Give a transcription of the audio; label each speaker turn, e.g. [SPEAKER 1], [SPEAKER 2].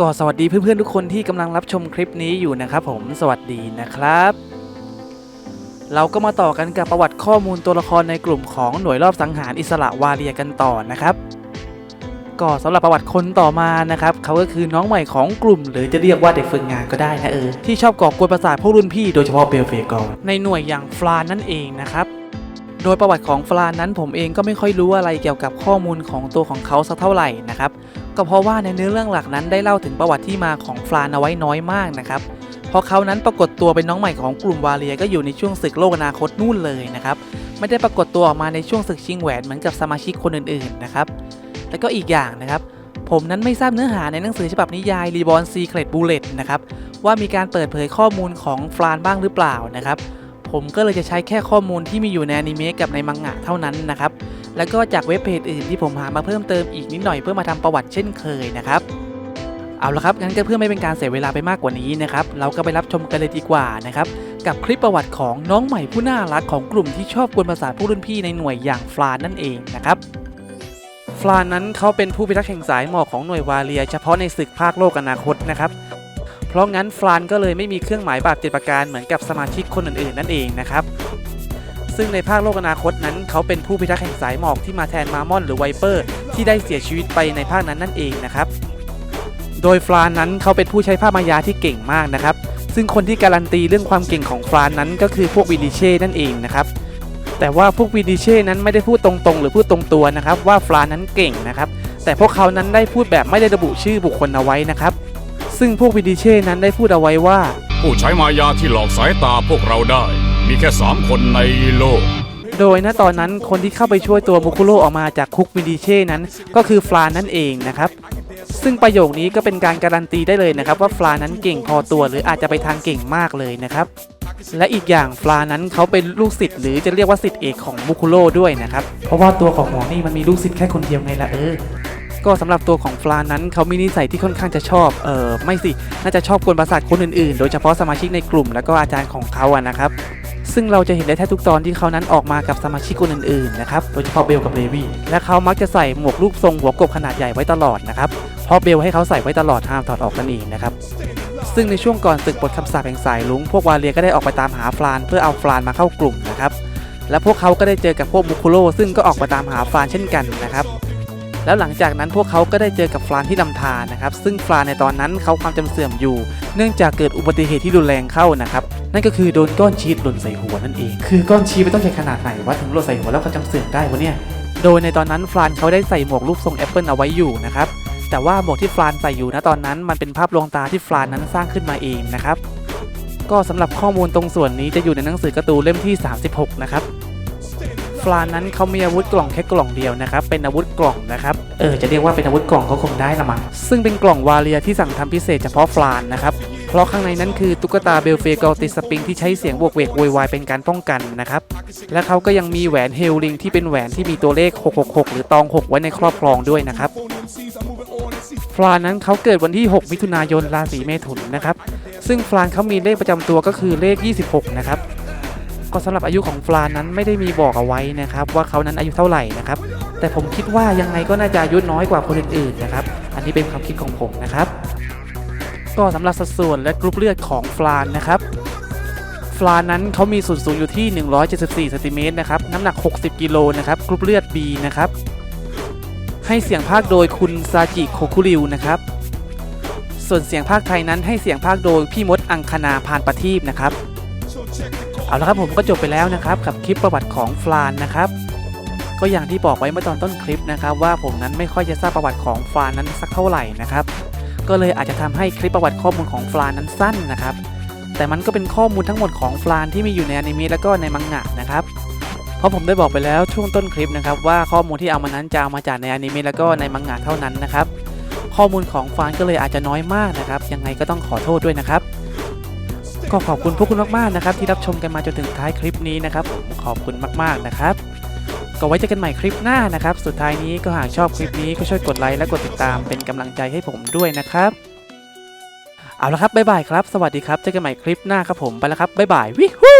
[SPEAKER 1] ก็สวัสดีเพื่อนๆทุกคนที่กำลังรับชมคลิปนี้อยู่นะครับผมสวัสดีนะครับ เราก็มาต่อกันกับประวัติข้อมูลตัวละครในกลุ่มของหน่วยรอบสังหารอิสระวาเรียกันต่อนะครับก็สำหรับประวัติคนต่อมานะครับเขาก็คือน้องใหม่ของกลุ่ม หรือจะเรียกว่าเด็กฝึกงานก็ได้นะเออที่ชอบก่อกวนประสาทพวกรุ่นพี่โดยเฉพาะเบลเฟกอนในหน่วยอย่างฟลานนั่นเองนะครับ โดยประวัติของฟลานนั้นผมเองก็ไม่ค่อยรู้อะไรเกี่ยวกับข้อมูลของตัวของเขาสักเท่าไหร่นะครับ ก็เพราะว่าในเนื้อเรื่องหลักนั้นได้เล่าถึงประวัติที่มาของฟลานเอาไว้น้อยมากนะครับเพราะเขานั้นปรากฏตัวเป็นน้องใหม่ของกลุ่มวาเลียก็อยู่ในช่วงศึกโลกอนาคตนู่นเลยนะครับไม่ได้ปรากฏตัวออกมาในช่วงศึกชิงแหวนเหมือนกับสมาชิกคนอื่นๆนะครับแล้วก็อีกอย่างนะครับ ผมนั้นไม่ทราบเนื้อหาในหนังสือฉบับนิยาย Reborn Secret Bullet นะครับว่ามีการเปิดเผยข้อมูลของฟลานบ้างหรือเปล่านะครับ ผมก็เลยจะใช้แค่ข้อมูลที่มีอยู่ในอนิเมะกับในมังงะเท่านั้นนะครับ แล้วก็จากเว็บเพจอื่นที่ผมหามาเพิ่มเติมอีกนิดหน่อยเพื่อมาทำประวัติเช่นเคยนะครับ เอาละครับงั้นก็เพื่อไม่เป็นการเสียเวลาไปมากกว่านี้นะครับ เราก็ไปรับชมกันเลยดีกว่านะครับ กับคลิปประวัติของน้องใหม่ผู้น่ารักของกลุ่มที่ชอบกวนประสาทผู้รุ่นพี่ในหน่วยอย่างฟลานนั่นเองนะครับฟลานนั้นเขาเป็นผู้พิทักษ์แห่งสายหมอกของหน่วยวาเลีย เฉพาะในศึกภาคโลกอนาคตนะครับ เพราะงั้นฟลานก็เลยไม่มีเครื่องหมายบาดเจ็บประการเหมือนกับสมาชิกคนอื่นๆนั่นเองนะครับ ซึ่งในภาคโลกอนาคตนั้น เขาเป็นผู้พิทักษ์แห่งสายหมอกที่มาแทนมามอนหรือไวเปอร์ ที่ได้เสียชีวิตไปในภาคนั้นนั่นเองนะครับ โดยฟลานนั้นเขาเป็นผู้ใช้ผ้ามายาที่เก่งมากนะครับ ซึ่งคนที่การันตีเรื่องความเก่งของฟลานนั้นก็คือพวกวิดิเช่นั่นเองนะครับแต่ว่าพวกวิดิเช่นั้นไม่ได้พูดตรงๆ หรือพูดตรงตัวนะครับ ว่าฟลานนั้นเก่งนะครับ แต่พวกเขานั้นได้พูดแบบไม่ได้ระบุชื่อบุคคลเอาไว้นะครับ ซึ่งพวกวิดิเช่นั้นได้พูดเอาไว้ว่า
[SPEAKER 2] ผู้ใช้มายาที่หลอกสายตาพวกเราได้ มีแค่สามคนในโลก
[SPEAKER 1] โดยณตอนนั้นคนที่เข้าไปช่วยตัวมุคุโร่ออกมาจากคุกวินดิเช่นั้น ก็คือฟลานั่นเองนะครับซึ่งประโยคนี้ก็เป็นการการันตีได้เลยนะครับ ว่าฟลานั้นเก่งพอตัวหรืออาจจะไปทางเก่งมากเลยนะครับ และอีกอย่างฟลานั้นเขาเป็นลูกศิษย์หรือจะเรียกว่าศิษย์เอกของมุคุโร่ด้วยนะครับ เพราะว่าตัวของหมอนี่มันมีลูกศิษย์แค่คนเดียวไงล่ะเออ ก็สำหรับตัวของฟลานั้นเขามีนิสัยที่ค่อนข้างจะชอบเออไม่สิน่าจะชอบกวนประสาทคนอื่นๆ โดยเฉพาะสมาชิกในกลุ่มแล้วก็อาจารย์ของเขาอะนะครับซึ่งเราจะเห็นได้แทบทุกตอนที่เขานั้นออกมากับสมาชิกคนอื่นๆนะครับโดยเฉพาะเบลกับเลวี่และเขามักจะใส่หมวกรูปทรงหัวกบขนาดใหญ่ไว้ตลอดนะครับเพราะเบลให้เขาใส่ไว้ตลอดห้ามถอดออกนั่นเองนะครับซึ่งในช่วงก่อนศึกบทคำสาปแห่งสายลุงพวกวาเลียก็ได้ออกไปตามหาฟลานเพื่อเอาฟลานมาเข้ากลุ่มนะครับและพวกเขาก็ได้เจอกับพวกมุคุโร่ซึ่งก็ออกมาตามหาฟลานเช่นกันนะครับ แล้วหลังจากนั้นพวกเขาก็ได้เจอกับฟลานที่ลำธารนะครับ ซึ่งฟลานในตอนนั้นเขาความจำเสื่อมอยู่ เนื่องจากเกิดอุบัติเหตุที่รุนแรงเข้านะครับ นั่นก็คือโดนก้อนชีสหล่นใส่หัวนั่นเอง คือก้อนชีสมันต้องใหญ่ขนาดไหนวะถึงหล่นใส่หัวแล้วเขาจำเสื่อมได้วะเนี่ย โดยในตอนนั้นฟลานเขาได้ใส่หมวกรูปทรงแอปเปิลเอาไว้อยู่นะครับแต่ว่าหมวกที่ฟลานใส่อยู่ณตอนนั้น มันเป็นภาพลวงตาที่ฟลานนั้นสร้างขึ้นมาเองนะครับ ก็สำหรับข้อมูลตรงส่วนนี้จะอยู่ในหนังสือการ์ตูนเล่มที่ 36 นะครับฟ ลานนั้นเขามีอาวุธกล่องแค่กล่องเดียวนะครับ เป็นอาวุธกล่องนะครับ เออ จะเรียกว่าเป็นอาวุธกล่องก็คงได้ละมั้ง ซึ่งเป็นกล่องวาเลียที่สั่งทำพิเศษเฉพาะฟลานนะครับ เพราะข้างในนั้นคือตุ๊กตาเบลเฟกอลติดสปริงที่ใช้เสียงบวกเวกโวยวายเป็นการป้องกันนะครับ และเขาก็ยังมีแหวนเฮลลิงที่เป็นแหวนที่มีตัวเลข 666 หรือตอง 6 ไว้ในครอบครองด้วยนะครับฟลานนั้นเขาเกิดวันที่ 6 มิถุนายนราศีเมถุนนะครับ ซึ่งฟลานเขามีเลขประจำตัวก็คือเลข 26 นะครับ ก็สำหรับอายุของฟลานนั้นไม่ได้มีบอกเอาไว้นะครับว่าเขานั้นอายุเท่าไหร่นะครับแต่ผมคิดว่ายังไงก็น่าจะอายุน้อยกว่าคนอื่นๆนะครับอันนี้เป็นความคิดของผมนะครับ ก็สำหรับสัดส่วนและกรุ๊ปเลือดของฟลานนะครับฟลานนั้นเขามีส่วนสูงอยู่ที่ 174เซนติเมตรนะครับ น้ำหนัก 60 กิโลนะครับ กรุ๊ปเลือด B นะครับ ให้เสียงภาคโดยคุณซาจิโคคุริวนะครับ ส่วนเสียงภาคไทยนั้นให้เสียงภาคโดยพี่มดอังคณาพานประทีปนะครับ เอาละครับผมก็จบไปแล้วนะครับกับคลิปประวัติของฟลานนะครับก็อย่างที่บอกไว้เมื่อตอนต้นคลิปนะครับ ว่าผมนั้นไม่ค่อยจะทราบประวัติของฟลานนั้นสักเท่าไหร่นะครับ ก็เลยอาจจะทำให้คลิปประวัติข้อมูลของฟลานนั้นสั้นนะครับ แต่มันก็เป็นข้อมูลทั้งหมดของฟลานที่มีอยู่ในอนิเมะแล้วก็ในมังงะนะครับเพราะผมได้บอกไปแล้วช่วงต้นคลิปนะครับว่าข้อมูลที่เอามานั้นจะเอามาจากในอนิเมะแล้วก็ในมังงะเท่านั้นนะครับ ข้อมูลของฟานก็เลยอาจจะน้อยมากนะครับ ยังไงก็ต้องขอโทษด้วยนะครับ ก็ขอบคุณพวกคุณมากๆนะครับที่รับชมกันมาจนถึงท้ายคลิปนี้นะครับผมขอบคุณมากๆนะครับก็ไว้เจอกันใหม่คลิปหน้านะครับ สุดท้ายนี้ก็หากชอบคลิปนี้ก็ช่วยกดไลค์และกดติดตามเป็นกำลังใจให้ผมด้วยนะครับ เอาละครับบ๊ายบายครับ สวัสดีครับ เจอกันใหม่คลิปหน้าครับผมไปแล้วครับบ๊ายบายวิฮู